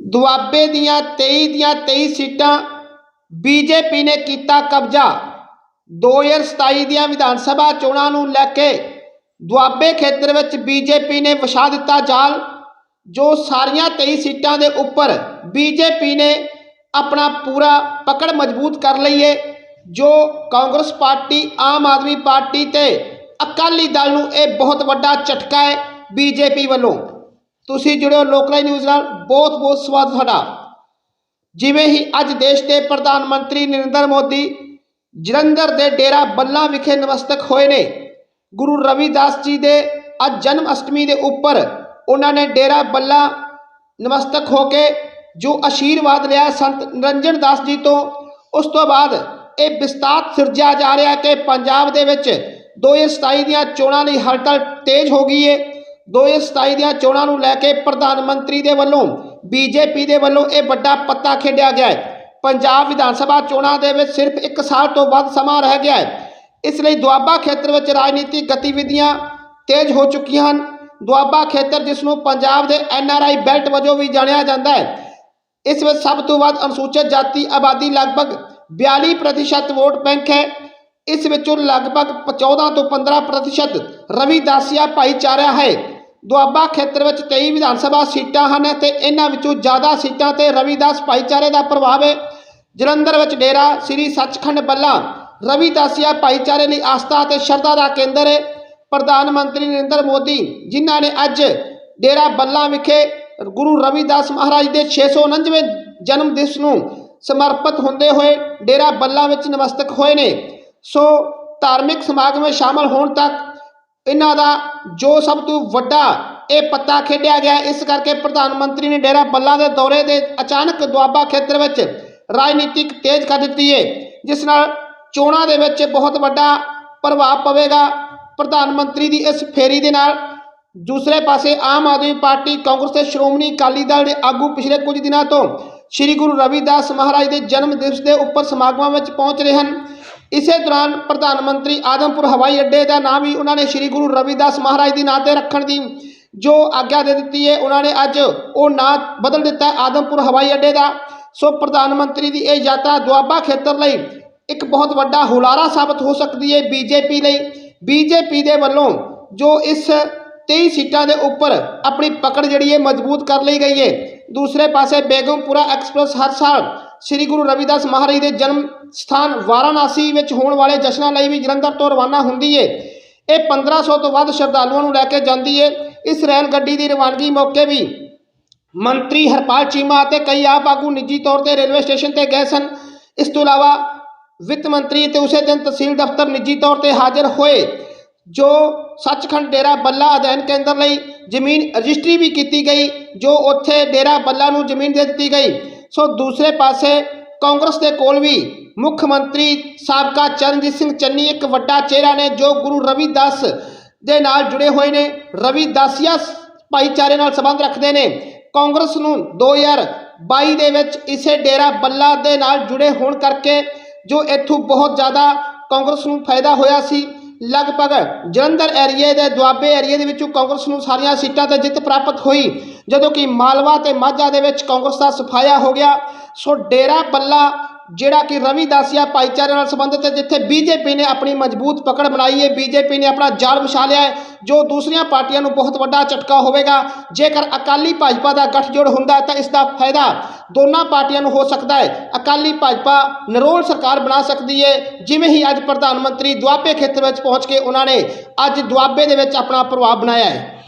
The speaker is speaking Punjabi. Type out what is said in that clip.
ਦੁਆਬੇ ਦੀਆਂ 23 ਦੀਆਂ 23 ਸੀਟਾਂ ਬੀਜੇਪੀ ਨੇ ਕੀਤਾ ਕਬਜ਼ਾ। 2027 ਦੀਆਂ ਵਿਧਾਨ ਸਭਾ ਚੋਣਾਂ ਨੂੰ ਲੈ ਕੇ ਦੁਆਬੇ ਖੇਤਰ ਵਿੱਚ ਬੀਜੇਪੀ ਨੇ ਵਿਛਾ ਦਿੱਤਾ ਜਾਲ, ਜੋ ਸਾਰੀਆਂ 23 ਸੀਟਾਂ ਦੇ ਉੱਪਰ ਬੀਜੇਪੀ ਨੇ ਆਪਣਾ ਪੂਰਾ ਪਕੜ ਮਜ਼ਬੂਤ ਕਰ ਲਈ ਏ, ਜੋ ਕਾਂਗਰਸ ਪਾਰਟੀ, ਆਮ ਆਦਮੀ ਪਾਰਟੀ ਤੇ ਅਕਾਲੀ ਦਲ ਨੂੰ ਇਹ ਬਹੁਤ ਵੱਡਾ ਝਟਕਾ ਹੈ ਬੀਜੇਪੀ ਵੱਲੋਂ। ਤੁਸੀਂ ਜੁੜਿਓ ਲੋਕਲਾਈ ਨਿਊਜ਼ ਨਾਲ, ਬਹੁਤ ਬਹੁਤ ਸਵਾਗਤ ਤੁਹਾਡਾ। ਜਿਵੇਂ ਹੀ ਅੱਜ ਦੇਸ਼ ਦੇ ਪ੍ਰਧਾਨ ਮੰਤਰੀ ਨਰਿੰਦਰ ਮੋਦੀ ਜਲੰਧਰ ਦੇ ਡੇਰਾ ਬੱਲਾ ਵਿਖੇ ਨਮਸਤਕ ਹੋਏ ਨੇ, ਗੁਰੂ ਰਵਿਦਾਸ ਜੀ ਦੇ ਅੱਜ ਜਨਮ ਅਸ਼ਟਮੀ ਦੇ ਉੱਪਰ ਉਹਨਾਂ ਨੇ ਡੇਰਾ ਬੱਲਾ ਨਮਸਤਕ ਹੋ ਕੇ ਜੋ ਆਸ਼ੀਰਵਾਦ ਲਿਆ ਸੰਤ ਨਿਰੰਜਨ ਦਾਸ ਜੀ ਤੋਂ, ਉਸ ਤੋਂ ਬਾਅਦ ਇਹ ਵਿਸਤਾਰ ਸਿਰਜਿਆ ਜਾ ਰਿਹਾ ਕਿ ਪੰਜਾਬ ਦੇ ਵਿੱਚ 2027 ਦੀਆਂ ਚੋਣਾਂ ਲਈ ਹੜਤਾਲ ਤੇਜ਼ ਹੋ ਗਈ ਏ 2027 ਦੀਆਂ ਚੋਣਾਂ ਨੂੰ ਲੈ ਕੇ ਪ੍ਰਧਾਨ ਮੰਤਰੀ ਦੇ ਵੱਲੋਂ ਬੀਜੇਪੀ ਦੇ ਵੱਲੋਂ ਇਹ ਵੱਡਾ ਪੱਤਾ ਖੇਡਿਆ ਗਿਆ ਹੈ। ਪੰਜਾਬ ਵਿਧਾਨ ਸਭਾ ਚੋਣਾਂ ਦੇ ਵਿੱਚ ਸਿਰਫ 1 ਸਾਲ ਤੋਂ ਵੱਧ ਸਮਾਂ ਰਹਿ ਗਿਆ ਹੈ। ਇਸ ਲਈ ਦੁਆਬਾ ਖੇਤਰ ਵਿੱਚ ਰਾਜਨੀਤਿਕ ਗਤੀਵਿਧੀਆਂ ਤੇਜ਼ ਹੋ ਚੁੱਕੀਆਂ ਹਨ। ਦੁਆਬਾ ਖੇਤਰ, ਜਿਸ ਨੂੰ ਪੰਜਾਬ ਦੇ ਐੱਨ ਆਰ ਆਈ ਬੈਲਟ ਵਜੋਂ ਵੀ ਜਾਣਿਆ ਜਾਂਦਾ ਹੈ, ਇਸ ਵਿੱਚ ਸਭ ਤੋਂ ਵੱਧ ਅਨੁਸੂਚਿਤ ਜਾਤੀ ਆਬਾਦੀ ਲਗਭਗ 42% ਵੋਟ ਬੈਂਕ ਹੈ। ਇਸ ਵਿੱਚੋਂ ਲਗਭਗ 14 ਤੋਂ 15% ਰਵਿਦਾਸੀਆ ਭਾਈਚਾਰਾ ਹੈ। ਦੁਆਬਾ ਖੇਤਰ ਵਿੱਚ 23 ਵਿਧਾਨ ਸਭਾ ਸੀਟਾਂ ਹਨ ਤੇ ਇਹਨਾਂ ਵਿੱਚੋਂ ਜ਼ਿਆਦਾ ਸੀਟਾਂ ਤੇ ਰਵਿਦਾਸ ਭਾਈਚਾਰੇ ਦਾ ਪ੍ਰਭਾਵ ਹੈ। ਜਲੰਧਰ ਵਿੱਚ ਡੇਰਾ ਸ੍ਰੀ ਸੱਚਖੰਡ ਬੱਲਾ ਰਵਿਦਾਸੀਆ ਭਾਈਚਾਰੇ ਲਈ ਆਸਥਾ ਅਤੇ ਸ਼ਰਧਾ ਦਾ ਕੇਂਦਰ ਹੈ। ਪ੍ਰਧਾਨ ਮੰਤਰੀ ਨਰਿੰਦਰ ਮੋਦੀ, ਜਿਨ੍ਹਾਂ ਨੇ ਅੱਜ ਡੇਰਾ ਬੱਲਾ ਵਿਖੇ ਗੁਰੂ ਰਵਿਦਾਸ ਮਹਾਰਾਜ ਦੇ 649ਵੇਂ ਜਨਮ ਦਿਵਸ ਨੂੰ ਸਮਰਪਿਤ ਹੁੰਦੇ ਹੋਏ ਡੇਰਾ ਬੱਲਾ ਵਿੱਚ ਨਮਸਤਕ ਹੋਏ ਨੇ। ਸੋ ਧਾਰਮਿਕ ਸਮਾਗਮ ਵਿੱਚ ਸ਼ਾਮਲ ਹੋਣ ਤੱਕ ਇਹਨਾਂ ਦਾ ਜੋ ਸਭ ਤੋਂ ਵੱਡਾ ਇਹ ਪੱਤਾ ਖੇਡਿਆ ਗਿਆ ਇਸ ਕਰਕੇ ਪ੍ਰਧਾਨ ਮੰਤਰੀ ਨੇ ਡੇਰਾ ਬੱਲਾ ਦੇ ਦੌਰੇ ਦੇ ਅਚਾਨਕ ਦੁਆਬਾ ਖੇਤਰ ਵਿੱਚ ਰਾਜਨੀਤਿਕ ਤੇਜ਼ ਕਰ ਦਿੱਤੀ ਹੈ, ਜਿਸ ਨਾਲ ਚੋਣਾਂ ਦੇ ਵਿੱਚ ਬਹੁਤ ਵੱਡਾ ਪ੍ਰਭਾਵ ਪਵੇਗਾ। ਪ੍ਰਧਾਨ ਮੰਤਰੀ ਦੀ ਇਸ ਫੇਰੀ ਦੇ ਨਾਲ ਦੂਸਰੇ ਪਾਸੇ ਆਮ ਆਦਮੀ ਪਾਰਟੀ ਕਾਂਗਰਸ ਤੇ ਸ਼੍ਰੋਮਣੀ ਅਕਾਲੀ ਦਲ ਦੇ ਆਗੂ ਪਿਛਲੇ ਕੁਝ ਦਿਨਾਂ ਤੋਂ ਸ੍ਰੀ ਗੁਰੂ ਰਵਿਦਾਸ ਮਹਾਰਾਜ ਦੇ ਜਨਮ ਦਿਵਸ ਦੇ ਉੱਪਰ ਸਮਾਗਮਾਂ ਵਿੱਚ ਪਹੁੰਚ ਰਹੇ ਹਨ। ਇਸੇ ਦੌਰਾਨ ਪ੍ਰਧਾਨ ਮੰਤਰੀ ਆਦਮਪੁਰ ਹਵਾਈ ਅੱਡੇ ਦਾ ਨਾਮ ਵੀ ਉਹਨਾਂ ਨੇ ਸ੍ਰੀ ਗੁਰੂ ਰਵਿਦਾਸ ਮਹਾਰਾਜ ਦੇ ਨਾਂ ਤੇ ਰੱਖਣ ਦੀ ਜੋ ਆਗਿਆ ਦੇ ਦਿੱਤੀ ਹੈ, ਉਹਨਾਂ ਨੇ ਅੱਜ ਉਹ ਨਾਂ ਬਦਲ ਦਿੱਤਾ ਆਦਮਪੁਰ ਹਵਾਈ ਅੱਡੇ ਦਾ। ਸੋ ਪ੍ਰਧਾਨ ਮੰਤਰੀ ਦੀ ਇਹ ਯਾਤਰਾ ਦੁਆਬਾ ਖੇਤਰ ਲਈ ਇੱਕ ਬਹੁਤ ਵੱਡਾ ਹੁਲਾਰਾ ਸਾਬਤ ਹੋ ਸਕਦੀ ਹੈ ਬੀਜੇਪੀ ਲਈ। ਬੀਜੇਪੀ ਦੇ ਵੱਲੋਂ ਜੋ ਇਸ 23 ਸੀਟਾਂ ਦੇ ਉੱਪਰ ਆਪਣੀ ਪਕੜ ਜਿਹੜੀ ਹੈ, ਮਜ਼ਬੂਤ ਕਰ ਲਈ ਗਈ ਹੈ। ਦੂਸਰੇ ਪਾਸੇ ਬੇਗਮਪੁਰਾ ਐਕਸਪ੍ਰੈਸ ਹਰ ਸਾਲ ਸ੍ਰੀ ਗੁਰੂ ਰਵਿਦਾਸ ਮਹਾਰਾਜ ਦੇ ਜਨਮ ਸਥਾਨ ਵਾਰਾਣਸੀ ਵਿੱਚ ਹੋਣ ਵਾਲੇ ਜਸ਼ਨਾਂ ਲਈ ਵੀ ਜਲੰਧਰ ਤੋਂ ਰਵਾਨਾ ਹੁੰਦੀ ਹੈ ਇਹ 1500 ਤੋਂ ਵੱਧ ਸ਼ਰਧਾਲੂਆਂ ਨੂੰ ਲੈ ਕੇ ਜਾਂਦੀ ਹੈ ਇਸ ਰੇਲ ਗੱਡੀ ਦੀ ਰਵਾਨਗੀ ਮੌਕੇ ਵੀ ਮੰਤਰੀ ਹਰਪਾਲ ਚੀਮਾ ਅਤੇ ਕਈ ਆਪ ਆਗੂ ਨਿੱਜੀ ਤੌਰ ਤੇ ਰੇਲਵੇ ਸਟੇਸ਼ਨ ਤੇ ਗਏ ਸਨ। ਇਸ ਤੋਂ ਇਲਾਵਾ ਵਿੱਤ ਮੰਤਰੀ ਤੇ ਉਸੇ ਦਿਨ ਤਹਿਸੀਲ ਦਫ਼ਤਰ ਨਿੱਜੀ ਤੌਰ ਤੇ ਹਾਜ਼ਰ ਹੋਏ, ਜੋ ਸੱਚਖੰਡ ਡੇਰਾ ਬੱਲਾ ਅਧਿਐਨ ਕੇਂਦਰ ਲਈ ਜ਼ਮੀਨ ਰਜਿਸਟਰੀ ਵੀ ਕੀਤੀ ਗਈ, ਜੋ ਉੱਥੇ ਡੇਰਾ ਬੱਲਾ ਨੂੰ ਜ਼ਮੀਨ ਦੇ ਦਿੱਤੀ ਗਈ। ਸੋ ਦੂਸਰੇ ਪਾਸੇ ਕਾਂਗਰਸ ਦੇ ਕੋਲ ਵੀ ਮੁੱਖ ਮੰਤਰੀ ਸਾਬਕਾ ਚਰਨਜੀਤ ਸਿੰਘ ਚੰਨੀ ਇੱਕ ਵੱਡਾ ਚਿਹਰਾ ਨੇ, ਜੋ ਗੁਰੂ ਰਵਿਦਾਸ ਦੇ ਨਾਲ ਜੁੜੇ ਹੋਏ ਨੇ, ਰਵਿਦਾਸੀਆ ਭਾਈਚਾਰੇ ਨਾਲ ਸੰਬੰਧ ਰੱਖਦੇ ਨੇ। ਕਾਂਗਰਸ ਨੂੰ 2022 ਦੇ ਵਿੱਚ ਇਸੇ ਡੇਰਾ ਬੱਲਾ ਦੇ ਨਾਲ ਜੁੜੇ ਹੋਣ ਕਰਕੇ ਜੋ ਇੱਥੋਂ ਬਹੁਤ ਜ਼ਿਆਦਾ ਕਾਂਗਰਸ ਨੂੰ ਫਾਇਦਾ ਹੋਇਆ ਸੀ। ਲਗਭਗ ਜਲੰਧਰ ਏਰੀਏ ਦੇ ਦੁਆਬੇ ਏਰੀਏ ਦੇ ਵਿੱਚੋਂ ਕਾਂਗਰਸ ਨੂੰ ਸਾਰੀਆਂ ਸੀਟਾਂ ਤੇ ਜਿੱਤ ਪ੍ਰਾਪਤ ਹੋਈ, ਜਦੋਂ ਕਿ ਮਾਲਵਾ ਤੇ ਮਾਝਾ ਦੇ ਵਿੱਚ ਕਾਂਗਰਸ ਦਾ ਸਫਾਇਆ ਹੋ ਗਿਆ। ਸੋ ਡੇਰਾ ਬੱਲਾ ਜਿਹੜਾ ਕਿ ਰਵਿਦਾਸੀਆ ਭਾਈਚਾਰੇ ਨਾਲ ਸੰਬੰਧਿਤ ਹੈ, ਜਿੱਥੇ ਬੀਜੇਪੀ ਨੇ ਆਪਣੀ ਮਜ਼ਬੂਤ ਪਕੜ ਬਣਾਈ ਹੈ, ਬੀਜੇਪੀ ਨੇ ਆਪਣਾ ਜਾਲ ਵਿਛਾ ਲਿਆ ਹੈ, ਜੋ ਦੂਸਰੀਆਂ ਪਾਰਟੀਆਂ ਨੂੰ ਬਹੁਤ ਵੱਡਾ ਝਟਕਾ ਹੋਵੇਗਾ। ਜੇਕਰ ਅਕਾਲੀ ਭਾਜਪਾ ਦਾ ਗੱਠਜੋੜ ਹੁੰਦਾ ਤਾਂ ਇਸ ਦਾ ਫਾਇਦਾ ਦੋਨਾਂ ਪਾਰਟੀਆਂ ਨੂੰ ਹੋ ਸਕਦਾ ਹੈ। ਅਕਾਲੀ ਭਾਜਪਾ ਨਰੋਲ ਸਰਕਾਰ ਬਣਾ ਸਕਦੀ ਹੈ, ਜਿਵੇਂ ਹੀ ਅੱਜ ਪ੍ਰਧਾਨ ਮੰਤਰੀ ਦੁਆਬੇ ਖੇਤਰ ਵਿੱਚ ਪਹੁੰਚ ਕੇ ਉਹਨਾਂ ਨੇ ਅੱਜ ਦੁਆਬੇ ਦੇ ਵਿੱਚ ਆਪਣਾ ਪ੍ਰਭਾਵ ਬਣਾਇਆ ਹੈ।